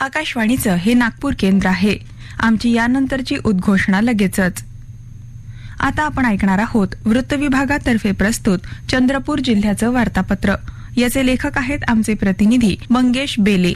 आकाशवाणीचं हे नागपूर केंद्र आहे. आमची यानंतरची उद्घोषणा लगेचच. आता आपण ऐकणार आहोत वृत्त विभागातर्फे प्रस्तुत चंद्रपूर जिल्ह्याचं वार्तापत्र. याचे लेखक आहेत आमचे प्रतिनिधी मंगेश बेले.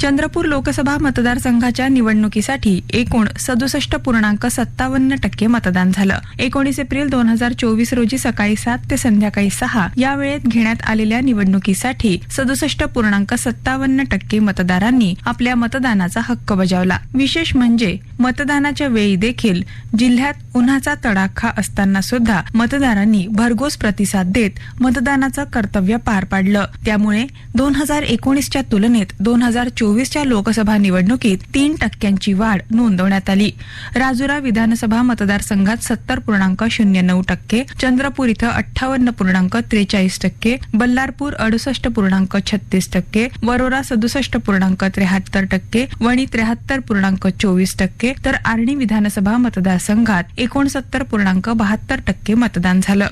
चंद्रपूर लोकसभा मतदारसंघाच्या निवडणुकीसाठी एकूण सदुसष्ट पूर्णांक सत्तावन्न टक्के मतदान झालं. एकोणीस एप्रिल दोन हजार चोवीस रोजी सकाळी सात ते संध्याकाळी सहा या वेळेत घेण्यात आलेल्या निवडणुकीसाठी सदुसष्ट पूर्णांक सत्तावन्न टक्के मतदारांनी आपल्या मतदानाचा हक्क बजावला. विशेष म्हणजे मतदानाच्या वेळी देखील जिल्ह्यात उन्हाचा तडाखा असताना सुद्धा मतदारांनी भरघोस प्रतिसाद देत मतदानाचं कर्तव्य पार पाडलं. त्यामुळे दोन हजार एकोणीसच्या तुलनेत दोन हजार चोवीसच्या लोकसभा निवडणुकीत तीन टक्क्यांची वाढ नोंदवण्यात आली. राजुरा विधानसभा मतदारसंघात सत्तर पूर्णांक शून्य नऊ टक्के चंद्रपूर इथं अठ्ठावन्न पूर्णांक त्रेचाळीस टक्के बल्लारपूर अडुसष्ट पूर्णांक छत्तीस टक्के वरोरा सदुसष्ट पूर्णांक त्र्याहत्तर टक्के वणी त्र्याहत्तर पूर्णांक चोवीस टक्के तर आर्णी विधानसभा मतदारसंघात एकोणसत्तर पूर्णांक बहात्तर टक्के मतदान झालं.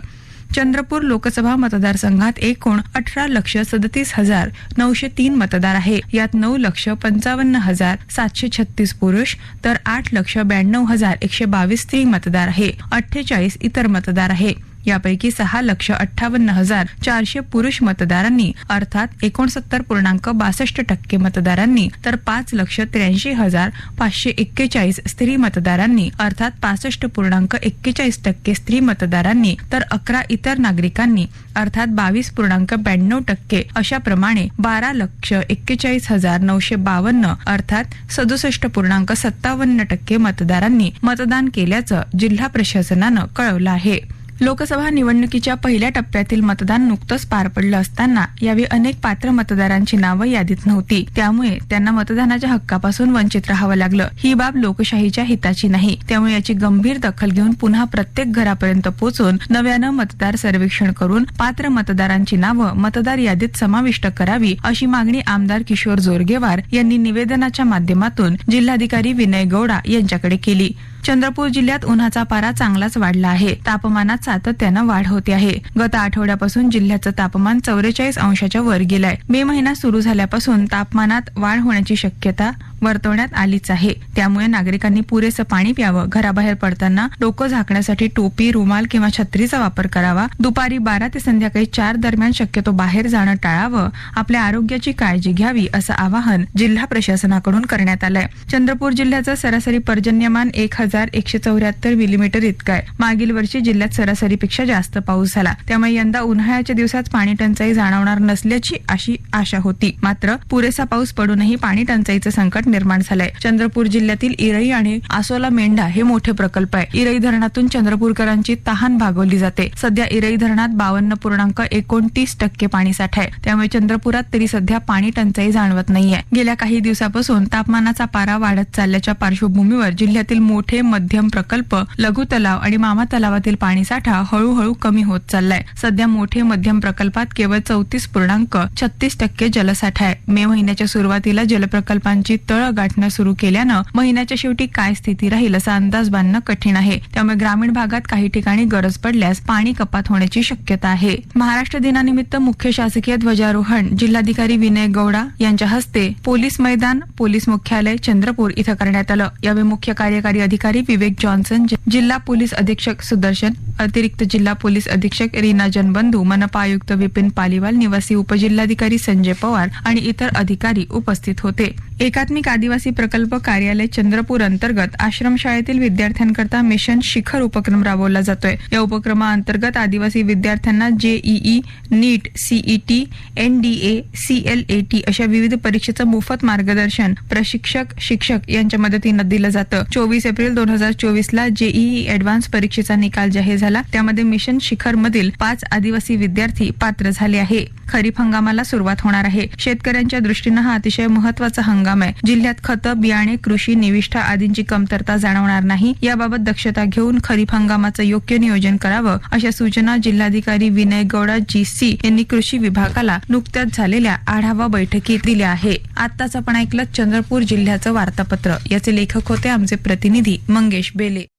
चंद्रपूर लोकसभा मतदारसंघात एकूण अठरा लक्ष सदतीस हजार नऊशे तीन मतदार आहे. यात नऊ लक्ष पंचावन्न हजार सातशे छत्तीस पुरुष तर आठ लक्ष ब्याण्णव हजार एकशे बावीस स्त्री मतदार आहे. अठ्ठेचाळीस इतर मतदार आहे. यापैकी सहा लक्ष अठ्ठावन्न हजार चारशे पुरुष मतदारांनी अर्थात एकोणसत्तर पूर्णांक बासष्ट टक्के मतदारांनी तर पाच लक्ष त्र्याऐंशी हजार पाचशे एक्केचाळीस स्त्री मतदारांनी अर्थात पासष्ट पूर्णांक एक्केचाळीस टक्के स्त्री मतदारांनी तर अकरा इतर नागरिकांनी अर्थात बावीस पूर्णांक ब्याण्णव टक्के अशा प्रमाणे बारा लक्ष एक्केचाळीस हजार नऊशे बावन्न अर्थात सदुसष्ट पूर्णांक सत्तावन्न टक्के मतदारांनी मतदान केल्याचं जिल्हा प्रशासनानं कळवलं आहे. लोकसभा निवडणुकीच्या पहिल्या टप्प्यातील मतदान नुकतंच पार पडलं असताना यावेळी अनेक पात्र मतदारांची नावं यादीत नव्हती. त्यामुळे त्यांना मतदानाच्या हक्कापासून वंचित राहावं लागलं. ही बाब लोकशाहीच्या हिताची नाही. त्यामुळे याची गंभीर दखल घेऊन पुन्हा प्रत्येक घरापर्यंत पोहोचून नव्यानं मतदार सर्वेक्षण करून पात्र मतदारांची नावं मतदार यादीत समाविष्ट करावी अशी मागणी आमदार किशोर जोरगेवार यांनी निवेदनाच्या माध्यमातून जिल्हाधिकारी विनय गौडा यांच्याकडे केली. चंद्रपूर जिल्ह्यात उन्हाचा पारा चांगलाच वाढला आहे. तापमानात सातत्यानं वाढ होते आहे. गत आठवड्यापासून जिल्ह्याचं तापमान चौवेचाळीस अंशाच्या वर गेलंय. मे महिना सुरू झाल्यापासून तापमानात वाढ होण्याची शक्यता वर्तवण्यात आलीच आहे. त्यामुळे नागरिकांनी पुरेसं पाणी प्यावं. घराबाहेर पडताना डोकं झाकण्यासाठी टोपी रुमाल किंवा छत्रीचा वापर करावा. दुपारी बारा ते संध्याकाळी चार दरम्यान शक्यतो बाहेर जाणं टाळावं. आपल्या आरोग्याची काळजी घ्यावी असं आवाहन जिल्हा प्रशासनाकडून करण्यात आलंय. चंद्रपूर जिल्ह्याचं सरासरी पर्जन्यमान एक हजार एकशे चौऱ्याहत्तर मिलीमीटर इतकं आहे. मागील वर्षी जिल्ह्यात सरासरीपेक्षा जास्त पाऊस झाला. त्यामुळे यंदा उन्हाळ्याच्या दिवसात पाणी टंचाई जाणवणार नसल्याची अशी आशा होती. मात्र पुरेसा पाऊस पडूनही पाणी टंचाईचं संकट निर्माण झालंय. चंद्रपूर जिल्ह्यातील इरई आणि आसोला मेंढा हे मोठे प्रकल्प आहे. इरई धरणातून चंद्रपूरकरांची तहान भागवली जाते. सध्या इरई धरणात बावन्न पूर्णांक एकोणतीस टक्के पाणी साठा आहे. त्यामुळे चंद्रपुरात तरी सध्या पाणी टंचाई जाणवत नाहीये. गेल्या काही दिवसापासून तापमानाचा पारा वाढत चालल्याच्या पार्श्वभूमीवर जिल्ह्यातील मोठे मध्यम प्रकल्प लघु तलाव आणि मामा तलावातील पाणीसाठा हळूहळू कमी होत चाललाय. सध्या मोठे मध्यम प्रकल्पात केवळ चौतीस पूर्णांक छत्तीस टक्के जलसाठा आहे. मे महिन्याच्या सुरुवातीला जलप्रकल्पांची तळ गाठणं सुरू केल्यानं महिन्याच्या शेवटी काय स्थिती राहील असा अंदाज बांधणं कठीण आहे. त्यामुळे ग्रामीण भागात काही ठिकाणी गरज पडल्यास पाणी कपात होण्याची शक्यता आहे. महाराष्ट्र दिनानिमित्त मुख्य शासकीय ध्वजारोहण जिल्हाधिकारी विनय गौडा यांच्या हस्ते पोलीस मैदान पोलीस मुख्यालय चंद्रपूर इथं करण्यात आलं. यावेळी मुख्य कार्यकारी अधिकारी विवेक जॉन्सन जिल्हा पोलीस अधीक्षक सुदर्शन अतिरिक्त जिल्हा पोलीस अधीक्षक रीना जनबंधू मनपा आयुक्त विपिन पालिवाल निवासी उपजिल्हाधिकारी संजय पवार आणि इतर अधिकारी उपस्थित होते. एकात्मिक आदिवासी प्रकल्प कार्यालय चंद्रपूर अंतर्गत आश्रमशाळेतील विद्यार्थ्यांकरता मिशन शिखर उपक्रम राबवला जातोय. या उपक्रमाअंतर्गत आदिवासी विद्यार्थ्यांना JEE NEET CET NDA CLAT अशा विविध परीक्षेचं मोफत मार्गदर्शन प्रशिक्षक शिक्षक यांच्या मदतीनं दिलं जातं. चोवीस एप्रिल दोन हजार चोवीस ला जेईई ऍडव्हान्स परीक्षेचा निकाल जाहीर झाला. त्यामध्ये मिशन शिखर मधील पाच आदिवासी विद्यार्थी पात्र झाले आहे. खरीप हंगामाला सुरुवात होणार आहे. शेतकऱ्यांच्या दृष्टीनं हा अतिशय महत्त्वाचा हंगाम आहे. जिल्ह्यात खतं बियाणे कृषी निविष्ठा आदींची कमतरता जाणवणार नाही. याबाबत दक्षता घेऊन खरीप हंगामाचं योग्य नियोजन करावं अशा सूचना जिल्हाधिकारी विनय गौडा जी सी यांनी कृषी विभागाला नुकत्याच झालेल्या आढावा बैठकीत दिल्या आहे. आताच आपण ऐकलं चंद्रपूर जिल्ह्याचं वार्तापत्र. याचे लेखक होते आमचे प्रतिनिधी मंगेश बेले.